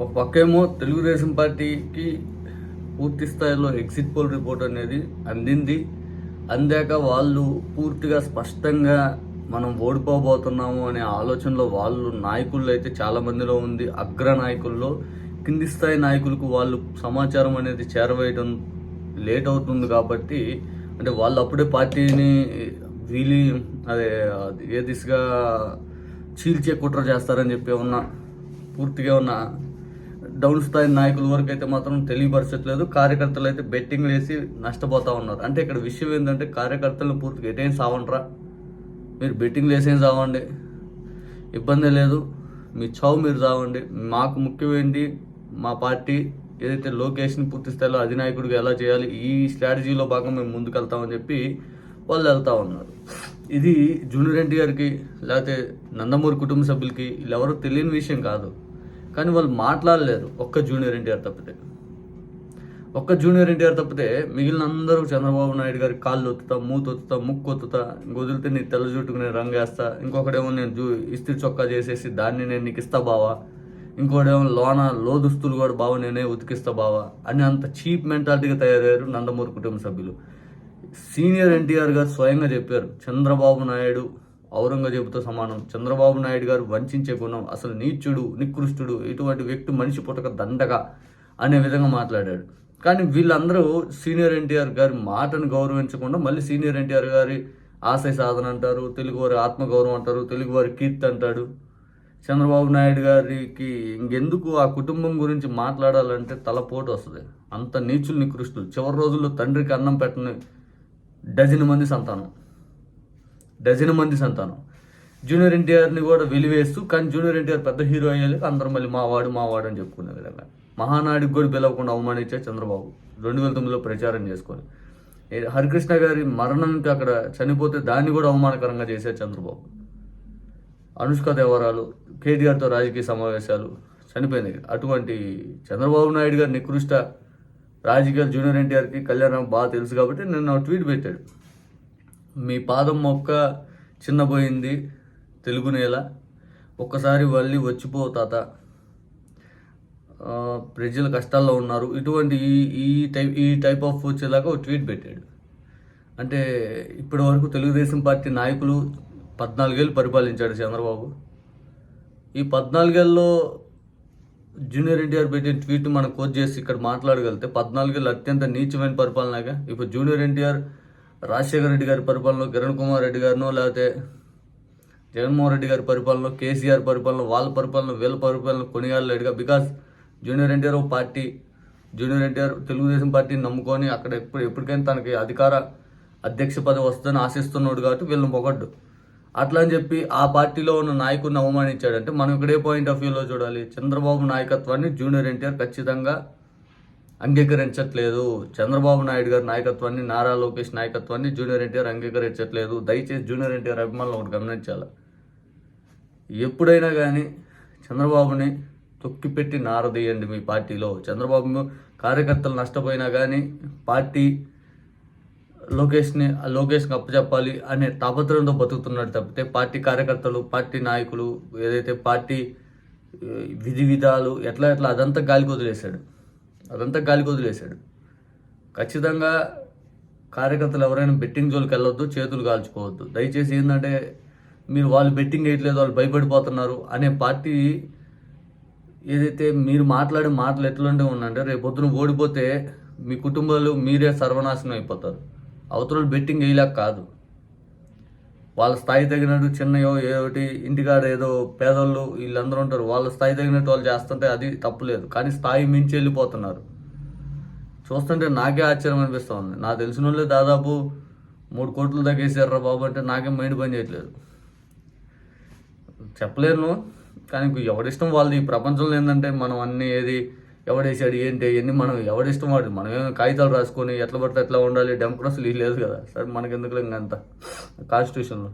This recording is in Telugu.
ఒక పక్కేమో తెలుగుదేశం పార్టీకి పూర్తి స్థాయిలో ఎగ్జిట్ పోల్ రిపోర్ట్ అనేది అందింది. అందాక వాళ్ళు పూర్తిగా స్పష్టంగా మనం ఓడిపోబోతున్నాము అనే ఆలోచనలో వాళ్ళు నాయకుల్లో అయితే చాలా మందిలో ఉంది. అగ్ర నాయకుల్లో కింది స్థాయి నాయకులకు వాళ్ళు సమాచారం అనేది చేరవేయడం లేట్ అవుతుంది కాబట్టి అంటే వాళ్ళు అప్పుడే పార్టీని వీలి అదే ఏ దిశగా చీల్చే కుట్ర చేస్తారని చెప్పి ఉన్న పూర్తిగా ఉన్న డౌన్ స్థాయి నాయకుల వరకు అయితే మాత్రం తెలియపరచట్లేదు. కార్యకర్తలు అయితే బెట్టింగ్లు వేసి నష్టపోతా ఉన్నారు. అంటే ఇక్కడ విషయం ఏంటంటే కార్యకర్తలను పూర్తిగా ఎటైనా సావంట్రా మీరు బెట్టింగ్లు వేసేం చావండి ఇబ్బంది లేదు. మీ చావు మీరు సావండి. మాకు ముఖ్యమేంటి మా పార్టీ ఏదైతే లోకేష్ని పూర్తి స్థాయిలో అధినాయకుడిగా ఎలా చేయాలి ఈ స్ట్రాటజీలో భాగంగా మేము ముందుకు వెళ్తామని చెప్పి వాళ్ళు వెళ్తా ఉన్నారు. ఇది జూనియర్ ఎన్టీఆర్కి లేకపోతే నందమూరి కుటుంబ సభ్యులకి వీళ్ళెవరూ తెలియని విషయం కాదు. కానీ వాళ్ళు మాట్లాడలేరు ఒక్క జూనియర్ ఎన్టీఆర్ తప్పితే. ఒక్క జూనియర్ ఎన్టీఆర్ తప్పితే మిగిలిన అందరూ చంద్రబాబు నాయుడు గారి కాళ్ళు ఒత్తుతా మూత ఒత్తుతా ముక్కు ఒత్తుతా వదిలితే నీ తెల్ల జుట్టుకు నేను రంగేస్తా ఇంకొకడేమో నేను జూ ఇస్త్రీ చొక్కా చేసేసి దాన్ని నేను నీకు ఇస్తా బావా ఇంకోటేమో లోన లో దుస్తులు కూడా బావ నేనే ఉతికిస్తా బావా అని అంత చీప్ మెంటాలిటీగా తయారయ్యారు నందమూరి కుటుంబ సభ్యులు. సీనియర్ ఎన్టీఆర్ గారు స్వయంగా చెప్పారు చంద్రబాబు నాయుడు ఔరంగజేబుతో సమానం. చంద్రబాబు నాయుడు గారు వంచే గుణం అసలు నీచుడు నికృష్టుడు ఇటువంటి వ్యక్తి మనిషి పుట్టక దండగా అనే విధంగా మాట్లాడాడు. కానీ వీళ్ళందరూ సీనియర్ ఎన్టీఆర్ గారి మాటను గౌరవించకుండా మళ్ళీ సీనియర్ ఎన్టీఆర్ గారి ఆశయ సాధన అంటారు తెలుగువారి ఆత్మగౌరవం అంటారు తెలుగువారి కీర్తి అంటాడు. చంద్రబాబు నాయుడు గారికి ఇంకెందుకు ఆ కుటుంబం గురించి మాట్లాడాలంటే తలపోటు వస్తుంది. అంత నీచులు నికృష్టులు. చివరి రోజుల్లో తండ్రికి అన్నం పెట్టని డజన్ మంది సంతానం. డజన్ మంది సంతానం. జూనియర్ ఎన్టీఆర్ని కూడా వెలివేస్తూ కానీ జూనియర్ ఎన్టీఆర్ పెద్ద హీరో అయ్యాలి అందరూ మళ్ళీ మావాడు మావాడు అని చెప్పుకునే విధంగా. మహానాడికి కూడా పిలవకుండా అవమానించే చంద్రబాబు రెండు వేల తొమ్మిదిలో ప్రచారం చేసుకొని. హరికృష్ణ గారి మరణానికి అక్కడ చనిపోతే దాన్ని కూడా అవమానకరంగా చేశారు చంద్రబాబు. అనుష్క దేవరాలు కేటీఆర్తో రాజకీయ సమావేశాలు చనిపోయింది అటువంటి చంద్రబాబు నాయుడు గారి నికృష్ట రాజకీయాలు జూనియర్ ఎన్టీఆర్కి కళ్యాణం బాగా తెలుసు కాబట్టి నిన్న ట్వీట్ పెట్టాడు. మీ పాదం మొక్క చిన్నపోయింది తెలుగు నేల. ఒక్కసారి మళ్ళీ వచ్చిపో తాత. ప్రజలు కష్టాల్లో ఉన్నారు. ఇటువంటి ఈ ఈ టైప్ ఈ టైప్ ఆఫ్ వచ్చేలాగా ఒక ట్వీట్ పెట్టాడు. అంటే ఇప్పటి వరకు తెలుగుదేశం పార్టీ నాయకులు పద్నాలుగేళ్ళు పరిపాలించాడు చంద్రబాబు. ఈ పద్నాలుగేళ్ళలో జూనియర్ ఎన్టీఆర్ పెట్టిన ట్వీట్ మనం కోచ్ చేసి ఇక్కడ మాట్లాడగలిగితే పద్నాలుగేళ్ళు అత్యంత నీచమైన పరిపాలనగా ఇప్పుడు జూనియర్ ఎన్టీఆర్ రాజశేఖర రెడ్డి గారి పరిపాలనలో కిరణ్ కుమార్ రెడ్డి గారినో లేకపోతే జగన్మోహన్ రెడ్డి గారి పరిపాలనలో కేసీఆర్ పరిపాలన వాళ్ళ పరిపాలన వీళ్ళ పరిపాలన కొనియాడలేడుగా. Because junior NTR party. Junior NTR Telugu Desam పార్టీని నమ్ముకొని అక్కడ ఎప్పుడు ఎప్పటికైనా తనకి అధికార అధ్యక్ష పదవి వస్తుందని ఆశిస్తున్నాడు కాబట్టి వీళ్ళని పొగడ్డు. అట్లా అని చెప్పి ఆ పార్టీలో ఉన్న నాయకుడిని అవమానించాడంటే మనం ఇక్కడే పాయింట్ ఆఫ్ వ్యూలో చూడాలి. చంద్రబాబు నాయకత్వాన్ని జూనియర్ ఎన్టీఆర్ ఖచ్చితంగా అంగీకరించట్లేదు. చంద్రబాబు నాయుడు గారి నాయకత్వాన్ని నారా లోకేష్ నాయకత్వాన్ని జూనియర్ ఎన్టీఆర్ అంగీకరించట్లేదు. దయచేసి జూనియర్ ఎన్టీఆర్ అభిమానులు ఒకటి గమనించాలి? ఎప్పుడైనా కానీ చంద్రబాబుని తొక్కిపెట్టి నారదీయండి మీ పార్టీలో. చంద్రబాబు కార్యకర్తలు నష్టపోయినా కానీ పార్టీ లోకేష్ని లోకేష్కి అప్పచెప్పాలి అనే తాపత్రయంతో బతుకుతున్నాడు తప్పితే పార్టీ కార్యకర్తలు పార్టీ నాయకులు ఏదైతే పార్టీ విధి విధాలు ఎట్లా ఎట్లా అదంతా గాలికి వదిలేశాడు. అదంతా గాలికి వదిలేశాడు. ఖచ్చితంగా కార్యకర్తలు ఎవరైనా బెట్టింగ్ జోలికి వెళ్ళొద్దు చేతులు కాల్చుకోవద్దు. దయచేసి ఏంటంటే మీరు వాళ్ళు బెట్టింగ్ వేయట్లేదు వాళ్ళు భయపడిపోతున్నారు అనే పార్టీ ఏదైతే మీరు మాట్లాడే మాటలు ఎట్లుంటే ఉందంటే రేపు పొద్దున ఓడిపోతే మీ కుటుంబాలు మీరే సర్వనాశనం అయిపోతారు. అవతల బెట్టింగ్ వేయలేక కాదు. వాళ్ళ స్థాయి తగినట్టు చిన్నయో ఏమిటి ఇంటికాడ ఏదో పేదోళ్ళు వీళ్ళందరూ ఉంటారు. వాళ్ళ స్థాయి తగినట్టు వాళ్ళు చేస్తుంటే అది తప్పులేదు కానీ స్థాయి మించి వెళ్ళిపోతున్నారు. చూస్తుంటే నాకే ఆశ్చర్యం అనిపిస్తుంది. నా తెలిసిన వాళ్ళే దాదాపు మూడు కోట్లు తగ్గేసారా బాబు అంటే నాకేం మైండ్ పని చేయట్లేదు. చెప్పలేను. కానీ ఎవరిష్టం ఎవడిష్టం వాళ్ళది. ఈ ప్రపంచంలో ఏంటంటే మనం అన్ని ఏది ఎవడేసాడు ఏంటి ఇవన్నీ మనం ఎవడిష్టం వాడు? మనం కాగితాలు రాసుకొని ఎట్లా పడితే ఎట్లా ఉండాలి. డెమోక్రసీ లేదు కదా. సరే మనకెందుకు ఇంకంత? కాన్స్టిట్యూషన్లో